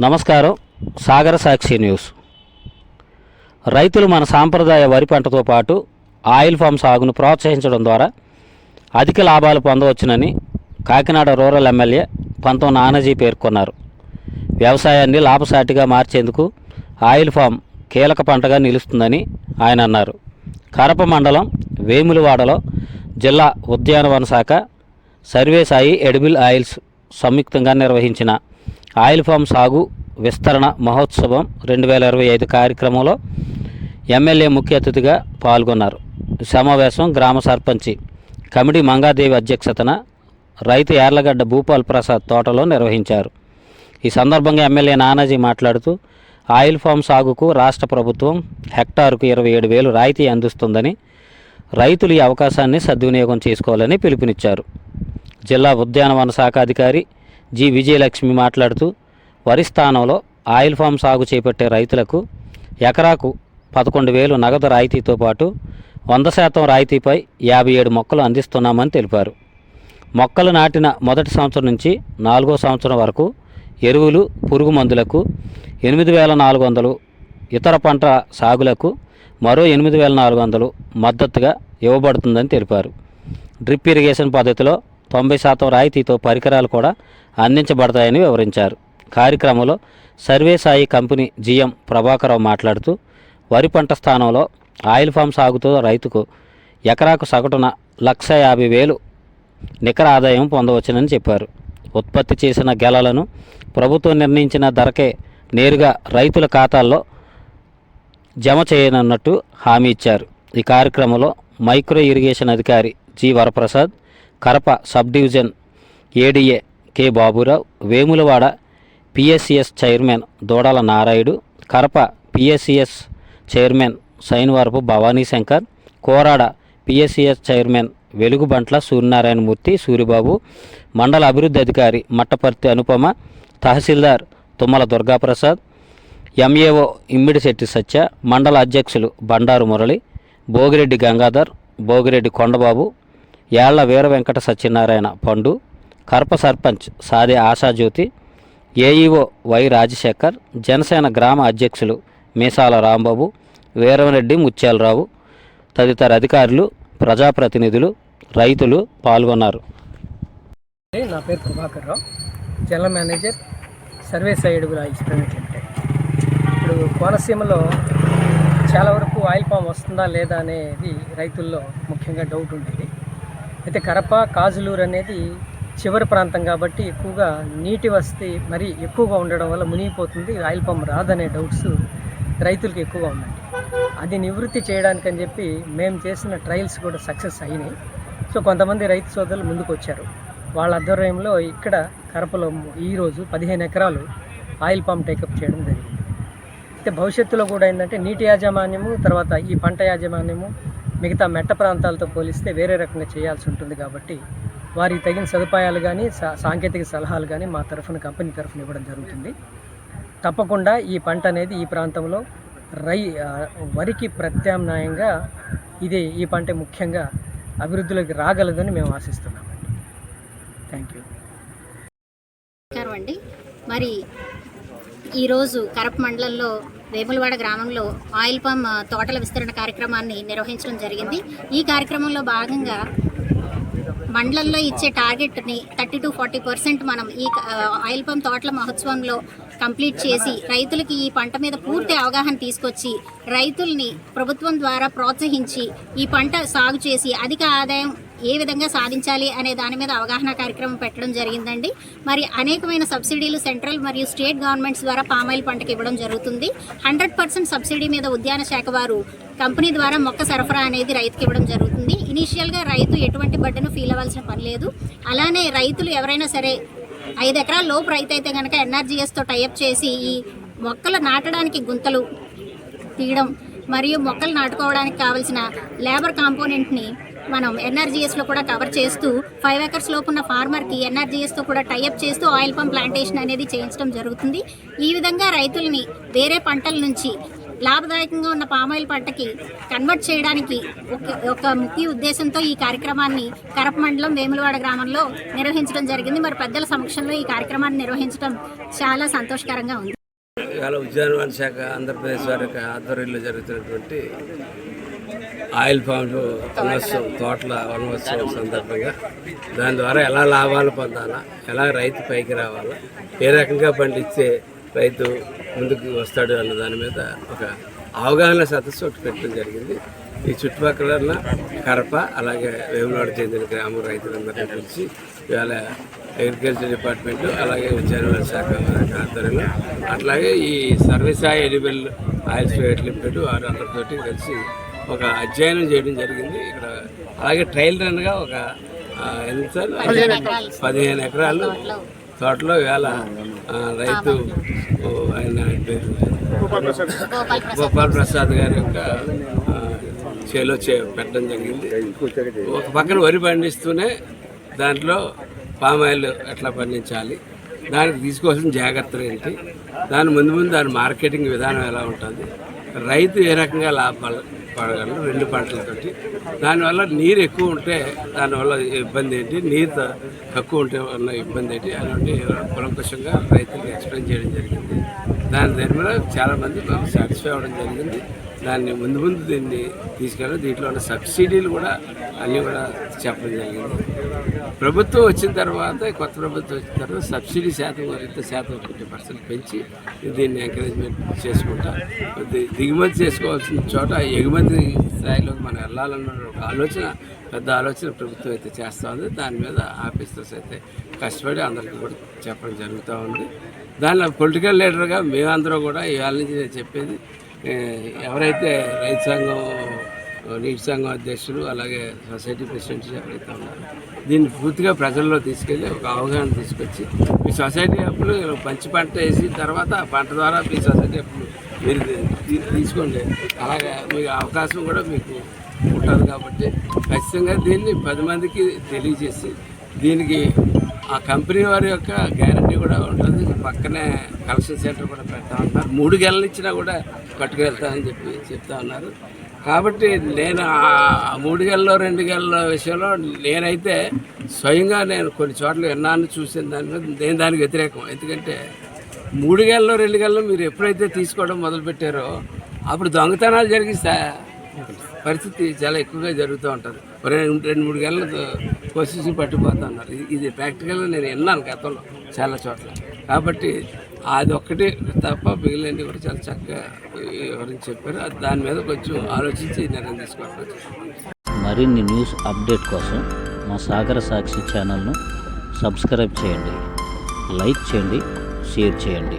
నమస్కారం. సాగర సాక్షి న్యూస్. రైతులు మన సాంప్రదాయ వరి పంటతో పాటు ఆయిల్ ఫామ్ సాగును ప్రోత్సహించడం ద్వారా అధిక లాభాలు పొందవచ్చునని కాకినాడ రూరల్ ఎమ్మెల్యే పంతం నానాజీ పేర్కొన్నారు. వ్యవసాయాన్ని లాభసాటిగా మార్చేందుకు ఆయిల్ ఫామ్ కీలక పంటగా నిలుస్తుందని ఆయన అన్నారు. కరప మండలం వేములవాడలో జిల్లా ఉద్యానవన శాఖ సర్వే సాయి ఆయిల్స్ సంయుక్తంగా నిర్వహించిన ఆయిల్ ఫామ్ సాగు విస్తరణ మహోత్సవం రెండు వేల ఇరవై ఐదు కార్యక్రమంలో ఎమ్మెల్యే ముఖ్య అతిథిగా పాల్గొన్నారు. సమావేశం గ్రామ సర్పంచి కమిడి మంగాదేవి అధ్యక్షతన రైతు యార్లగడ్డ భూపాల్ ప్రసాద్ తోటలో నిర్వహించారు. ఈ సందర్భంగా ఎమ్మెల్యే నానాజీ మాట్లాడుతూ ఆయిల్ ఫామ్ సాగుకు రాష్ట్ర ప్రభుత్వం హెక్టారుకు ఇరవై ఏడు వేలు రాయితీ అందిస్తుందని రైతులు ఈ అవకాశాన్ని సద్వినియోగం చేసుకోవాలని పిలుపునిచ్చారు. జిల్లా ఉద్యానవన శాఖ అధికారి జి విజయలక్ష్మి మాట్లాడుతూ వరి స్థానంలో ఆయిల్ ఫామ్ సాగు చేపట్టే రైతులకు ఎకరాకు పదకొండు వేలు నగదు రాయితీతో పాటు వంద శాతం రాయితీపై యాభై ఏడు మొక్కలు అందిస్తున్నామని తెలిపారు. మొక్కలు నాటిన మొదటి సంవత్సరం నుంచి నాలుగో సంవత్సరం వరకు ఎరువులు పురుగు మందులకు ఎనిమిది వేల నాలుగు వందలు ఇతర పంట సాగులకు మరో ఎనిమిది వేల నాలుగు వందలు మద్దతుగా ఇవ్వబడుతుందని తెలిపారు. డ్రిప్ ఇరిగేషన్ పద్ధతిలో తొంభై శాతం రాయితీతో పరికరాలు కూడా అందించబడతాయని వివరించారు. కార్యక్రమంలో సర్వే సాయి కంపెనీ జీఎం ప్రభాకరరావు మాట్లాడుతూ వరి పంట స్థానంలో ఆయిల్ ఫామ్ సాగుతో రైతుకు ఎకరాకు సగటున లక్ష యాభై వేలు నికర ఆదాయం పొందవచ్చునని చెప్పారు. ఉత్పత్తి చేసిన గెలలను ప్రభుత్వం నిర్ణయించిన ధరకే నేరుగా రైతుల ఖాతాల్లో జమ చేయనున్నట్టు హామీ ఇచ్చారు. ఈ కార్యక్రమంలో మైక్రో ఇరిగేషన్ అధికారి G Varaprasad Karapa sub division ADA K. Baburao Vemulawada PSCS chairman Dudala Narayudu Karapa PSCS chairman Sainvarapu Bhavani Shankar Korada PSCS chairman Velugubantla Suryanarayanamurthy Suribabu మండల అభివృద్ధి అధికారి మట్టపర్తి అనుపమ తహసీల్దార్ తుమ్మల దుర్గాప్రసాద్ ఎంఏఓ ఇమ్మిడిశెట్టి సత్య మండల అధ్యక్షులు బండారు మురళి భోగిరెడ్డి గంగాధర్ భోగిరెడ్డి కొండబాబు యాళ్ళ వీర వెంకట సత్యనారాయణ పండు కరప సర్పంచ్ సాదే ఆశాజ్యోతి ఏఈఓ వై రాజశేఖర్ జనసేన గ్రామ అధ్యక్షులు మీసాల రాంబాబు వీరవరెడ్డి ముత్యాలరావు తదితర అధికారులు ప్రజాప్రతినిధులు రైతులు పాల్గొన్నారు. నా పేరు Prabhakar Rao. General manager service side oils private limited ఇప్పుడు కోనసీమలో చాలా వరకు ఆయిల్ పామ్ వస్తుందా లేదా అనేది రైతుల్లో ముఖ్యంగా డౌట్ ఉండేది. అయితే కరప కాజులూరు అనేది చివరి ప్రాంతం కాబట్టి ఎక్కువగా నీటి వసతి మరీ ఎక్కువగా ఉండడం వల్ల మునిగిపోతుంది. ఆయిల్ పంప్ రాదనే డౌట్స్ రైతులకు ఎక్కువగా ఉన్నాయి. అది నివృత్తి చేయడానికని చెప్పి మేము చేసిన ట్రయల్స్ కూడా సక్సెస్ అయినాయి. సో కొంతమంది రైతు సోదరులు ముందుకు వచ్చారు. వాళ్ళ ఆధ్వర్యంలో ఇక్కడ కరపలో ఈరోజు పదిహేను ఎకరాలు ఆయిల్ పంప్ టేకప్ చేయడం జరిగింది. అయితే భవిష్యత్తులో కూడా ఏంటంటే నీటి యాజమాన్యము తర్వాత ఈ పంట యాజమాన్యము మిగతా మెట్ట ప్రాంతాలతో పోలిస్తే వేరే రకంగా చేయాల్సి ఉంటుంది కాబట్టి వారికి తగిన సదుపాయాలు కానీ సాంకేతిక సలహాలు కానీ మా తరఫున కంపెనీ తరఫున ఇవ్వడం జరుగుతుంది. తప్పకుండా ఈ పంట అనేది ఈ ప్రాంతంలో రై వరికి ప్రత్యామ్నాయంగా ఇది ఈ పంట ముఖ్యంగా అభివృద్ధిలోకి రాగలదని మేము ఆశిస్తున్నాం. థ్యాంక్ యూ నమస్కారం అండి. మరి ఈరోజు కరప్ మండలంలో వేములవాడ గ్రామంలో ఆయిల్ పామ్ తోటల విస్తరణ కార్యక్రమాన్ని నిర్వహించడం జరిగింది. ఈ కార్యక్రమంలో భాగంగా మండలంలో ఇచ్చే టార్గెట్ని థర్టీ టు ఫార్టీ పర్సెంట్ మనం ఈ ఆయిల్ పంప్ తోటల మహోత్సవంలో కంప్లీట్ చేసి రైతులకి ఈ పంట మీద పూర్తి అవగాహన తీసుకొచ్చి రైతుల్ని ప్రభుత్వం ద్వారా ప్రోత్సహించి ఈ పంట సాగు చేసి అధిక ఆదాయం ఏ విధంగా సాధించాలి అనే దాని మీద అవగాహన కార్యక్రమం పెట్టడం జరిగిందండి. మరి అనేకమైన సబ్సిడీలు సెంట్రల్ మరియు స్టేట్ గవర్నమెంట్స్ ద్వారా పామాయిల్ పంటకి ఇవ్వడం జరుగుతుంది. హండ్రెడ్ పర్సెంట్ సబ్సిడీ మీద ఉద్యాన శాఖ వారు కంపెనీ ద్వారా మొక్క సరఫరా అనేది రైతుకి ఇవ్వడం జరుగుతుంది. ఇనీషియల్గా రైతు ఎటువంటి బడ్డను ఫీల్ అవ్వాల్సిన పని లేదు. అలానే రైతులు ఎవరైనా సరే ఐదు ఎకరాల లోపు రైతు అయితే కనుక ఎన్ఆర్జీఎస్తో టైఅప్ చేసి ఈ మొక్కలు నాటడానికి గుంతలు తీయడం మరియు మొక్కలు నాటుకోవడానికి కావలసిన లేబర్ కాంపోనెంట్ని మనం ఎన్ఆర్జీఎస్లో కూడా కవర్ చేస్తూ ఫైవ్ ఎకర్స్ లోపు ఉన్న ఫార్మర్కి ఎన్ఆర్జీఎస్తో కూడా టైఅప్ చేస్తూ ఆయిల్ పంప్ ప్లాంటేషన్ అనేది చేయించడం జరుగుతుంది. ఈ విధంగా రైతుల్ని వేరే పంటల నుంచి లాభదాయకంగా ఉన్న పామాయిల్ పంటకి కన్వర్ట్ చేయడానికి ఒక ఒక ముఖ్య ఉద్దేశంతో ఈ కార్యక్రమాన్ని కరప మండలం వేములవాడ గ్రామంలో నిర్వహించడం జరిగింది. మరి పెద్దల సమక్షంలో ఈ కార్యక్రమాన్ని నిర్వహించడం చాలా సంతోషకరంగా ఉంది. ఇవాళ ఉద్యానవన శాఖ ఆంధ్రప్రదేశ్ వారి ఆధ్వర్యంలో జరుగుతున్నటువంటి ఆయిల్ ఫామ్స్ వనోత్సవం తోటల వనోత్సవం సందర్భంగా దాని ద్వారా ఎలా లాభాలు పొందాలా ఎలా రైతు పైకి రావాలా ఏ రకంగా పండిస్తే రైతు ముందుకు వస్తాడు అన్న దాని మీద ఒక అవగాహన సదస్సు ఒకటి పెట్టడం జరిగింది. ఈ చుట్టుపక్కల కరప అలాగే వేములవాడ చెందిన గ్రామ రైతులందరినీ పిలిచి ఇవాళ అగ్రికల్చర్ డిపార్ట్మెంట్ అలాగే ఉద్యానవన శాఖ ఆధ్వర్యంలో అట్లాగే ఈ Sarvesai edible oil private limited వారు అందరితోటి కలిసి ఒక అధ్యయనం చేయడం జరిగింది. ఇక్కడ అలాగే ట్రయల్ రన్గా ఒక ఎంత సార్? పదిహేను ఎకరాలు. తోటలో ఇవాళ ఆ, రైతు ఆయన గోపాల్ ప్రసాద్ గారి యొక్క చేలో చే పెట్టడం జరిగింది. ఒక పక్కన వరి పండిస్తూనే దాంట్లో పామాయిల్ ఎట్లా పండించాలి దానికి తీసుకోవాల్సిన జాగ్రత్తలు ఏంటి దాని ముందు ముందు దాని మార్కెటింగ్ విధానం ఎలా ఉంటుంది రైతు ఏ రకంగా లాభాలు పడగలరు రెండు పంటలతోటి దానివల్ల నీరు ఎక్కువ ఉంటే దానివల్ల ఇబ్బంది ఏంటి? నీరు తక్కువ ఉంటే ఉన్న ఇబ్బంది ఏంటి? అలాంటి కులంకుశంగా రైతులకు ఎక్స్ప్లెయిన్ చేయడం జరిగింది. దాని దాని మీద చాలామంది మాకు సాటిస్ఫై అవ్వడం జరిగింది. దాన్ని ముందు ముందు దీన్ని తీసుకెళ్ళి దీంట్లో ఉన్న సబ్సిడీలు కూడా అన్నీ కూడా చెప్పడం జరిగింది. ప్రభుత్వం వచ్చిన తర్వాత కొత్త ప్రభుత్వం వచ్చిన తర్వాత సబ్సిడీ శాతం మరింత శాతం ఫిఫ్టీ పర్సెంట్ పెంచి దీన్ని ఎంకరేజ్మెంట్ చేసుకుంటా దిగుమతి చేసుకోవాల్సిన చోట ఎగుమతి స్థాయిలోకి మనం వెళ్ళాలన్న ఒక ఆలోచన పెద్ద ఆలోచన ప్రభుత్వం అయితే చేస్తూ ఉంది. దాని మీద ఆఫీసర్స్ అయితే కష్టపడి అందరికీ కూడా చెప్పడం జరుగుతూ ఉంది. దానిలో పొలిటికల్ లీడర్గా మేమందరూ కూడా ఇవాళ నుంచి నేను చెప్పేది ఎవరైతే రైతు సంఘం నీటి సంఘం అధ్యక్షులు అలాగే సొసైటీ ప్రెసిడెంట్స్ ఎవరైతే ఉన్నారో దీన్ని పూర్తిగా ప్రజల్లో తీసుకెళ్ళి ఒక అవగాహన తీసుకొచ్చి మీ సొసైటీ అప్పులు మంచి పంట వేసిన తర్వాత ఆ పంట ద్వారా మీ సొసైటీ అప్పులు మీరు తీసుకోండి. అలాగే మీకు అవకాశం కూడా మీకు ఉంటుంది కాబట్టి ఖచ్చితంగా దీన్ని పది మందికి తెలియజేసి దీనికి ఆ కంపెనీ వారి యొక్క గ్యారంటీ కూడా ఉంటుంది. పక్కనే కలెక్షన్ సెంటర్ కూడా పెడతా ఉంటారు. మూడు గెలలు ఇచ్చినా కూడా పట్టుకెళ్తామని చెప్పి చెప్తా ఉన్నారు. కాబట్టి నేను ఆ మూడు గెలలో రెండు గెలల విషయంలో నేనైతే స్వయంగా నేను కొన్ని చోట్ల విన్నాను చూసిన దాని మీద నేను దానికి వ్యతిరేకం. ఎందుకంటే మూడు గెలలో రెండు గెలలో మీరు ఎప్పుడైతే తీసుకోవడం మొదలుపెట్టారో అప్పుడు దొంగతనాలు జరిగిస్తా సా- పరిస్థితి చాలా ఎక్కువగా జరుగుతూ ఉంటుంది. రెండు రెండు మూడు గెలలు కోసేసి పట్టిపోతున్నారు ఇది- ఇది ప్రాక్టికల్గా నేను విన్నాను గతంలో చాలా చోట్ల. కాబట్టి అది తప్ప మిగిలినవి కూడా చాలా చక్కగా వివరించి చెప్పారు. అది దాని మీద కొంచెం ఆలోచించి నిర్ణయం తీసుకోవాలి మరిన్ని న్యూస్ అప్డేట్ కోసం మా సాగర సాక్షి ఛానల్ను సబ్స్క్రైబ్ చేయండి. లైక్ చేయండి షేర్ చేయండి.